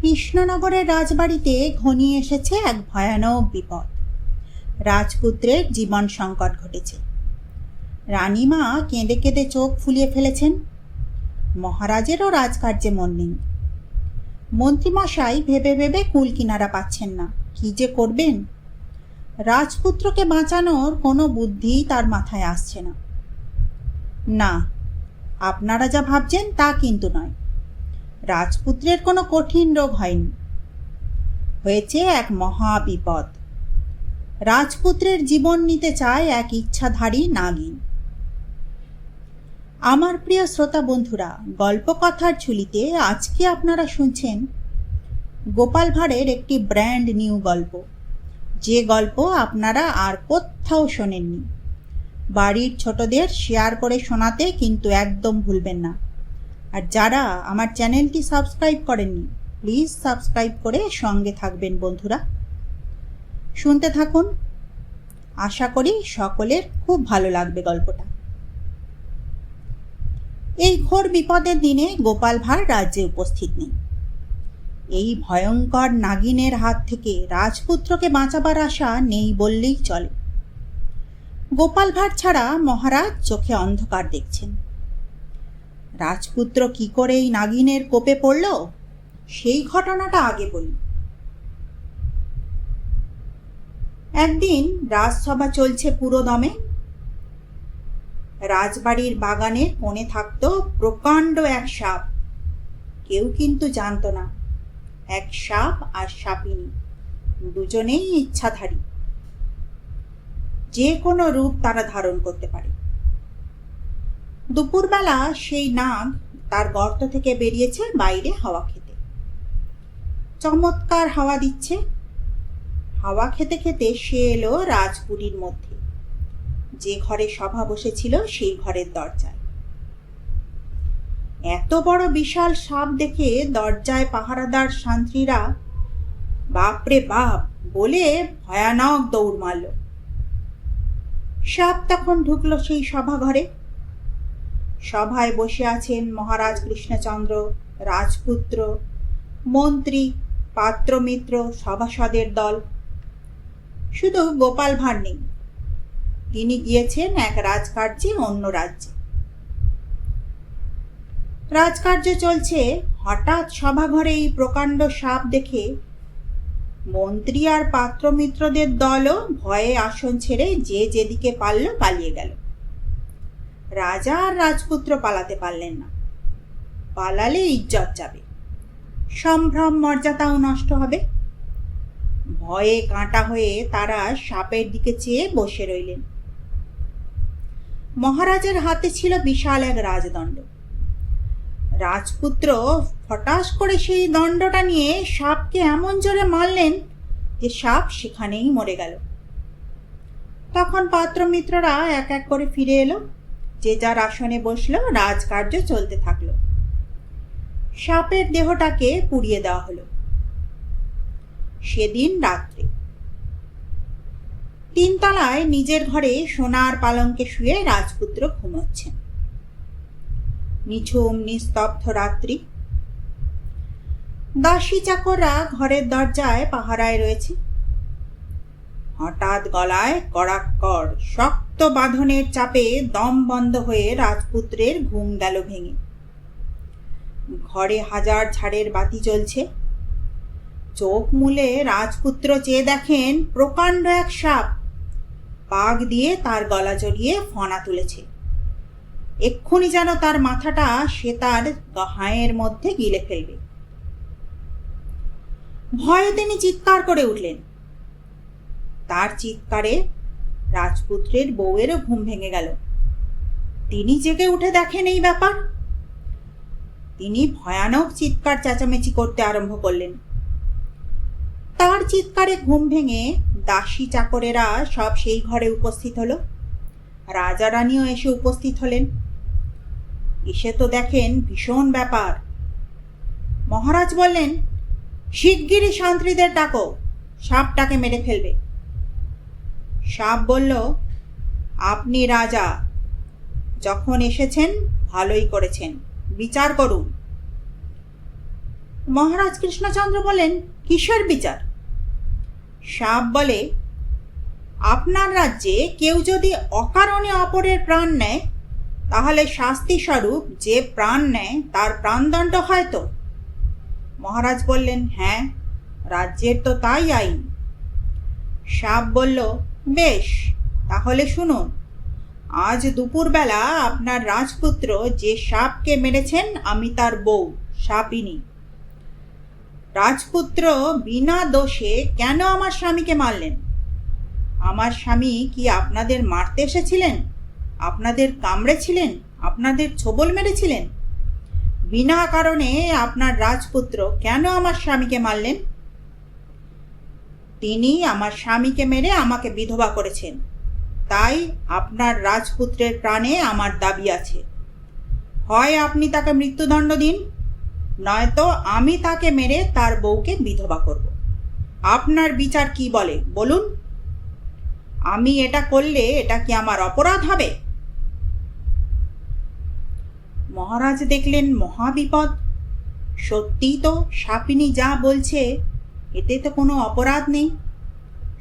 কৃষ্ণনগরের রাজবাড়িতে ঘনিয়ে এসেছে এক ভয়ানক বিপদ। রাজপুত্রের জীবন সংকট ঘটেছে। রানীমা কেঁদে কেঁদে চোখ ফুলিয়ে ফেলেছেন। মহারাজেরও রাজকার্যে মন নেই। মন্ত্রীমশাই ভেবে ভেবে কুল কিনারা পাচ্ছেন না। কি যে করবেন? রাজপুত্রকে বাঁচানোর কোনো বুদ্ধি তার মাথায় আসছে না। না, আপনারা যা ভাবছেন তা কিন্তু নয়। রাজপুত্রের কোনো কঠিন রোগ হয়নি। হয়েছে এক মহা বিপদ রাজপুত্রের জীবন নিতে চায় এক ইচ্ছাধারী নাগিন। আমার প্রিয় শ্রোতা বন্ধুরা, গল্পকথার ঝুলিতে আজকে আপনারা শুনছেন গোপাল ভাঁড়ের একটি ব্র্যান্ড নিউ গল্প। যে গল্প আপনারা আর কোথাও শোনেননি। বাড়ির ছোটদের শেয়ার করে শোনাতে কিন্তু একদম ভুলবেন না। আর যারা আমার চ্যানেলটি সাবস্ক্রাইব করেননি, প্লিজ সাবস্ক্রাইব করে সঙ্গে থাকবেন বন্ধুরা। শুনতে থাকুন। আশা করি সকলের খুব ভালো লাগবে গল্পটা। এই ঘোর বিপদের দিনে গোপাল ভাঁড় রাজ্যে উপস্থিত নেই। এই ভয়ঙ্কর নাগিনের হাত থেকে রাজপুত্রকে বাঁচাবার আশা নেই বললেই চলে। গোপাল ভাঁড় ছাড়া মহারাজ চোখে অন্ধকার দেখছেন। রাজপুত্র কি করে এই নাগিনের কোপে পড়ল? সেই ঘটনাটা আগে বলি। একদিন রাজসভা চলছে পুরো দমে রাজবাড়ির বাগানে কোণে থাকতো প্রকাণ্ড এক সাপ। কেউ কিন্তু জানতো না। এক সাপ আর সাপিনী। দুজনেই ইচ্ছাধারী। যে কোনো রূপ তারা ধারণ করতে পারে। দুপুরবেলা সেই নাগ তার গর্ত থেকে বেরিয়েছে বাইরে হাওয়া খেতে। চমৎকার হাওয়া দিচ্ছে। হাওয়া খেতে খেতে সে এলো রাজপুরীর মধ্যে। যে ঘরে সভা বসেছিল সেই ঘরের দরজায়। এত বড় বিশাল সাপ দেখে দরজায় পাহারাদার শান্ত্রীরা বাপরে বাপ! বলে ভয়ানক দৌড় মারল। সাপ তখন ঢুকলো সেই সভাঘরে সভায় বসে আছেন মহারাজ কৃষ্ণচন্দ্র, রাজপুত্র, মন্ত্রী, পাত্রমিত্র, সভাসদের দল। শুধু গোপাল ভাঁড় নেই, তিনি গিয়েছেন এক রাজকার্যে অন্য রাজ্যে। রাজকার্য চলছে, হঠাৎ সভাঘরে এই প্রকাণ্ড সাপ দেখে মন্ত্রী আর পাত্রমিত্রদের দলও ভয়ে আসন ছেড়ে যে যেদিকে পারল পালিয়ে গেল। রাজা আর রাজপুত্র পালাতে পারলেন না। পালালে ইজ্জত যাবে। সম্ভ্রম মর্যাদাও নষ্ট হবে। ভয়ে কাঁটা হয়ে তারা সাপের দিকে চেয়ে বসে রইলেন। মহারাজের হাতে ছিল বিশাল এক রাজদণ্ড। রাজপুত্র ফটাস করে সেই দণ্ডটা নিয়ে সাপকে এমন জোরে মারলেন যে সাপ সেখানেই মরে গেল। তখন পাত্র মিত্ররা এক এক করে ফিরে এলো। যে যার আসনে বসল, রাজকার্য চলতে থাকল। সাপের দেহটাকে পুড়িয়ে দেওয়া হলো। সেদিন রাত্রে। তিনতলায় নিজের ঘরে সোনার পালঙ্কে শুয়ে রাজপুত্র ঘুমোচ্ছেন। নিঝুম, নিস্তব্ধ রাত্রি। দাসী চাকররা ঘরের দরজায় পাহারায় রয়েছে। হঠাৎ গলায় কড়াক্কর শক্ত বাঁধনের চাপে দম বন্ধ হয়ে রাজপুত্রের ঘুম গেল ভেঙে। ঘরে হাজার ঝাড়ের বাতি জ্বলছে। চোখ মুলে রাজপুত্র চেয়ে দেখেন প্রকাণ্ড এক সাপ। পাক দিয়ে তার গলা জড়িয়ে ফনা তুলেছে। এক্ষুনি যেন তার মাথাটা সে তার হায়ের মধ্যে গিলে ফেলবে। ভয়ে তিনি চিৎকার করে উঠলেন। তার চিৎকারে রাজপুত্রের বউয়েরও ঘুম ভেঙে গেল। তিনি জেগে উঠে দেখেন এই ব্যাপার। তিনি ভয়ানক চিৎকার চেঁচামেচি করতে আরম্ভ করলেন। তার চিৎকারে ঘুম ভেঙে দাসী চাকরেরা সব সেই ঘরে উপস্থিত হলো। রাজা রানীও এসে উপস্থিত হলেন। এসে তো দেখেন ভীষণ ব্যাপার। মহারাজ বললেন, শিগগিরই শান্ত্রীদের ডাকো, সাপটাকে মেরে ফেলবে। সাপ বলল, আপনি রাজা, যখন এসেছেন ভালোই করেছেন, বিচার করুন। মহারাজ কৃষ্ণচন্দ্র বলেন, কিসের বিচার? সাপ বলে, আপনার রাজ্যে কেউ যদি অকারণে অপরের প্রাণ নেয়, তাহলে শাস্তি স্বরূপ যে প্রাণ নেয়, তার প্রাণদণ্ড হয় তো? মহারাজ বললেন হ্যাঁ রাজ্যের তো তাই আইন। সাপ বলল বেশ, তাহলে শুনুন। আজ দুপুরবেলা আপনার রাজপুত্র যে সাপকে মেরেছেন, আমি তার বউ, সাপিনী। রাজপুত্র বিনা দোষে কেন আমার স্বামীকে মারলেন? আমার স্বামী কি আপনাদের মারতে এসেছিলেন? আপনাদের কামড়েছিলেন? আপনাদের ছোবল মেরেছিলেন? বিনা কারণে আপনার রাজপুত্র কেন আমার স্বামীকে মারলেন? তিনি আমার স্বামীকে মেরে আমাকে বিধবা করেছেন। তাই আপনার রাজপুত্রের প্রাণে আমার দাবি আছে। হয় আপনি তাকে মৃত্যুদণ্ড দিন, নয়তো আমি তাকে মেরে তার বউকে বিধবা করব। আপনার বিচার কি বলে, বলুন? আমি এটা করলে এটা কি আমার অপরাধ হবে? মহারাজ দেখলেন মহাবিপদ। সত্যিই তো সাপিনী যা বলছে এতে তো কোনো অপরাধ নেই।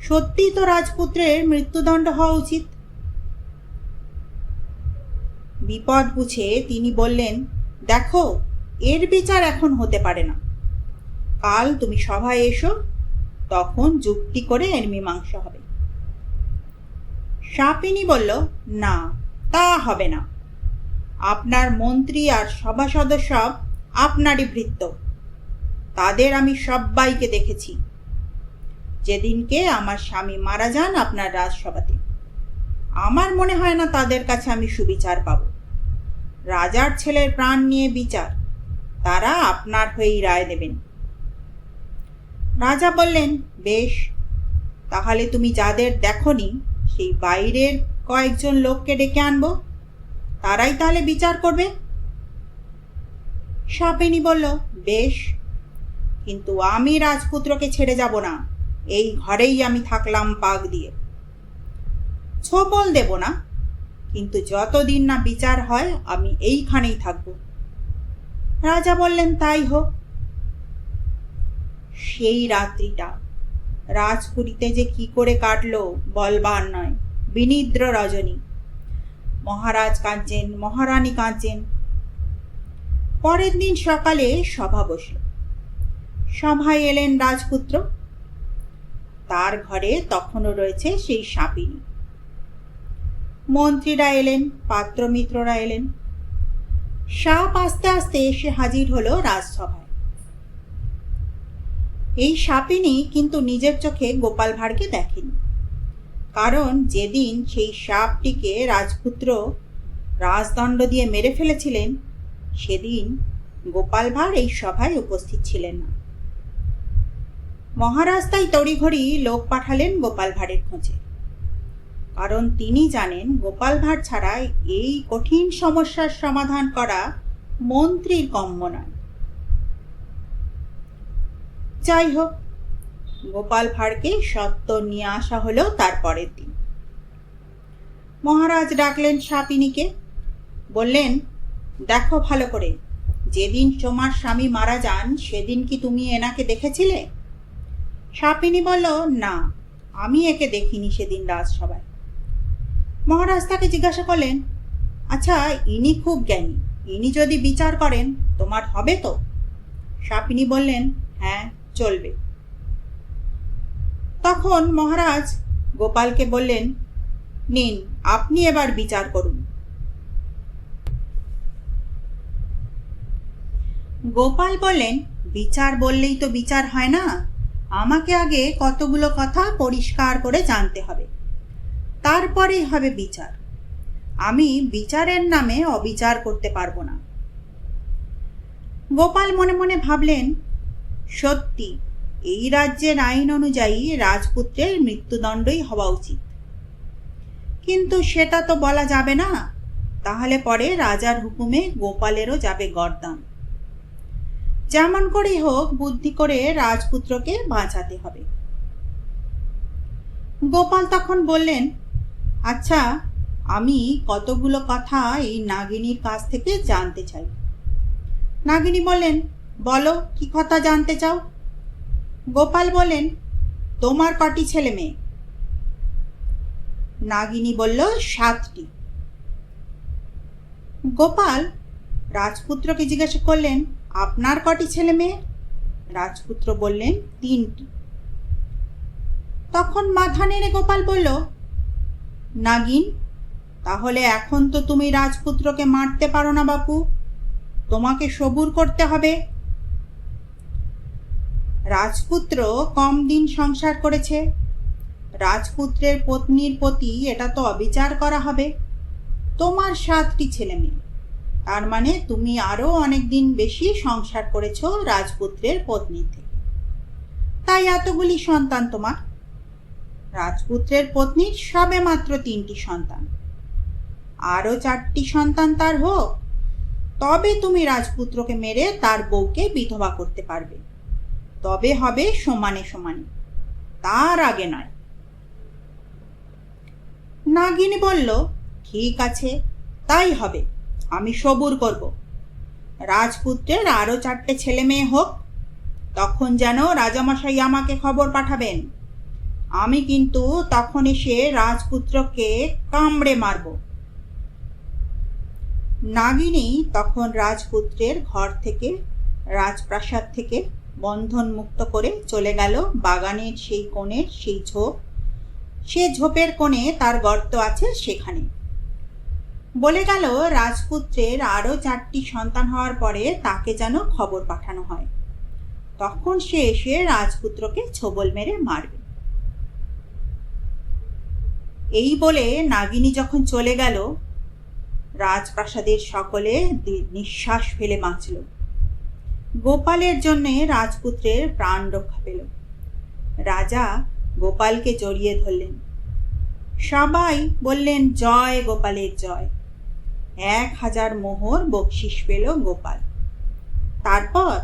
সত্যিই তো রাজপুত্রের মৃত্যুদণ্ড হওয়া উচিত। বিপদ বুঝে তিনি বললেন, দেখো, এর বিচার এখন হতে পারে না। কাল তুমি সভায় এসো, তখন যুক্তি করে এর মীমাংসা হবে। সাপিনী বলল, না, তা হবে না। আপনার মন্ত্রী আর সভাসদ সব আপনারই ভৃত্য। তাদের আমি সবাইকে দেখেছি। যেদিনকে আমার স্বামী মারা যান আপনার রাজসভাতে। আমার মনে হয় না তাদের কাছে আমি সুবিচার পাব। রাজার ছেলের প্রাণ নিয়ে বিচার। তারা আপনার হয়েই রায় দেবেন। রাজা বললেন, বেশ, তাহলে তুমি যাদের দেখনি, সেই বাইরের কয়েকজন লোককে ডেকে আনব। তারাই তাহলে বিচার করবে? সাপেনি বলল, বেশ কিন্তু আমি রাজপুত্রকে ছেড়ে যাব না। এই ঘরেই আমি থাকলাম পাক দিয়ে। ছোবল দেব না, কিন্তু যতদিন না বিচার হয়, আমি এইখানেই থাকব। রাজা বললেন, তাই হোক। সেই রাত্রিটা রাজপুরীতে যে কি করে কাটলো, বলবার নয়। বিনিদ্র রজনী। মহারাজ কাঁদছেন, মহারানী কাঁদছেন। পরের দিন সকালে সভা বসল। সভায় এলেন রাজপুত্র। তার ঘরে তখনও রয়েছে সেই সাপিনী। মন্ত্রীরা এলেন, পাত্রমিত্ররা এলেন। সাপ আস্তে আস্তে এসে হাজির হলো রাজসভায়। এই সাপিনী কিন্তু নিজের চোখে গোপাল ভাঁড়কে দেখেনি। কারণ যেদিন সেই সাপটিকে রাজপুত্র রাজদণ্ড দিয়ে মেরে ফেলেছিলেন, সেদিন গোপাল ভাঁড় এই সভায় উপস্থিত ছিলেন না। মহারাজ তাই তড়িঘড়ি লোক পাঠালেন গোপাল ভাঁড়ের খোঁজে। কারণ তিনি জানেন গোপাল ভাঁড় ছাড়া এই কঠিন সমস্যার সমাধান করা মন্ত্রীর কম্য নয়। যাই হোক, গোপাল ভাঁড়কে সত্য নিয়ে আসা হলো তার পরের দিন। মহারাজ ডাকলেন সাপিনীকে, বললেন, দেখো ভালো করে, যেদিন তোমার স্বামী মারা যান, সেদিন কি তুমি এনাকে দেখেছিলে? সাপিনী বলল, না, আমি একে দেখিনি সেদিন রাজসভায়। মহারাজ তাকে জিজ্ঞাসা করলেন আচ্ছা ইনি খুব জ্ঞানী, ইনি যদি বিচার করেন, তোমার হবে তো? সাপিনী বললেন হ্যাঁ চলবে। তখন মহারাজ গোপালকে বললেন, নিন, আপনি এবার বিচার করুন। গোপাল বললেন, বিচার বললেই তো বিচার হয় না? আমাকে আগে কতগুলো কথা পরিষ্কার করে জানতে হবে। তারপরেই হবে বিচার। আমি বিচারের নামে অবিচার করতে পারব না। গোপাল মনে মনে ভাবলেন, সত্যি, এই রাজ্যের আইন অনুযায়ী রাজপুত্রের মৃত্যুদণ্ডই হওয়া উচিত। কিন্তু সেটা তো বলা যাবে না। তাহলে পরে রাজার হুকুমে গোপালেরও যাবে গরদান। যেমন করেই হোক, বুদ্ধি করে রাজপুত্রকে বাঁচাতে হবে। গোপাল তখন বললেন আচ্ছা আমি কতগুলো কথা এই নাগিনীর কাছ থেকে জানতে চাই। নাগিনী বললেন, বলো, কি কথা জানতে চাও? গোপাল বলেন তোমার কটি ছেলে মেয়ে? নাগিনী বলল, সাতটি। গোপাল রাজপুত্রকে জিজ্ঞাসা করলেন আপনার কটি ছেলে মেয়ে? রাজপুত্র বললেন, তিনটি। তখন মাথা নেড়ে গোপাল বলল, নাগিন, তাহলে এখন তো তুমি রাজপুত্রকে মারতে পারো না বাপু, তোমাকে সবুর করতে হবে। রাজপুত্র কম দিন সংসার করেছে। রাজপুত্রের পত্নীর প্রতি এটা তো অবিচার করা হবে। তোমার সাতটি ছেলে মেয়ে। তার মানে তুমি আরও অনেক দিন বেশি সংসার করেছ রাজপুত্রের পত্নী থেকে তাই এতগুলি সন্তান তোমার। রাজপুত্রের পত্নীর সবে মাত্র তিনটি সন্তান। আরও চারটি সন্তান তার হোক, তবে তুমি রাজপুত্রকে মেরে তার বউকে বিধবা করতে পারবে। তবে হবে সমানে সমানে, তার আগে নয়। নাগিনী বলল, ঠিক আছে, তাই হবে। আমি সবুর করব। রাজপুত্রের আরও চারটে ছেলে মেয়ে হোক, তখন যেন রাজামশাই আমাকে খবর পাঠাবেন। আমি কিন্তু তখন এসে রাজপুত্রকে কামড়ে মারব। নাগিনী তখন রাজপুত্রের ঘর থেকে, রাজপ্রাসাদ থেকে বন্ধন মুক্ত করে চলে গেল। বাগানের সেই কোণের সেই ঝোপ, সে ঝোপের কোণে তার গর্ত আছে সেখানে। বলে গেল, রাজপুত্রের আরও চারটি সন্তান হওয়ার পরে তাকে যেন খবর পাঠানো হয়। তখন সে এসে রাজপুত্রকে ছোবল মেরে মারবে। এই বলে নাগিনী যখন চলে গেল, রাজপ্রাসাদের সকলে নিঃশ্বাস ফেলে বাঁচল। গোপালের জন্যে রাজপুত্রের প্রাণ রক্ষা পেল। রাজা গোপালকে জড়িয়ে ধরলেন। সবাই বললেন, জয় গোপালের জয়। এক হাজার মোহর বকশিস পেল গোপাল। তারপর?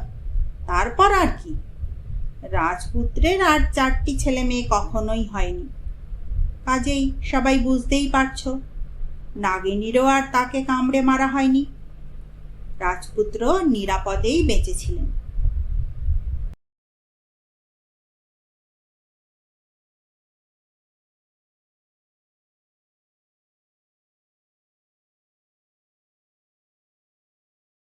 তারপর আর কি? রাজপুত্রের আর চারটি ছেলে মেয়ে কখনোই হয়নি। কাজেই সবাই বুঝতেই পারছ, নাগিনীরও আর তাকে কামড়ে মারা হয়নি। রাজপুত্র নিরাপদেই বেঁচেছিলেন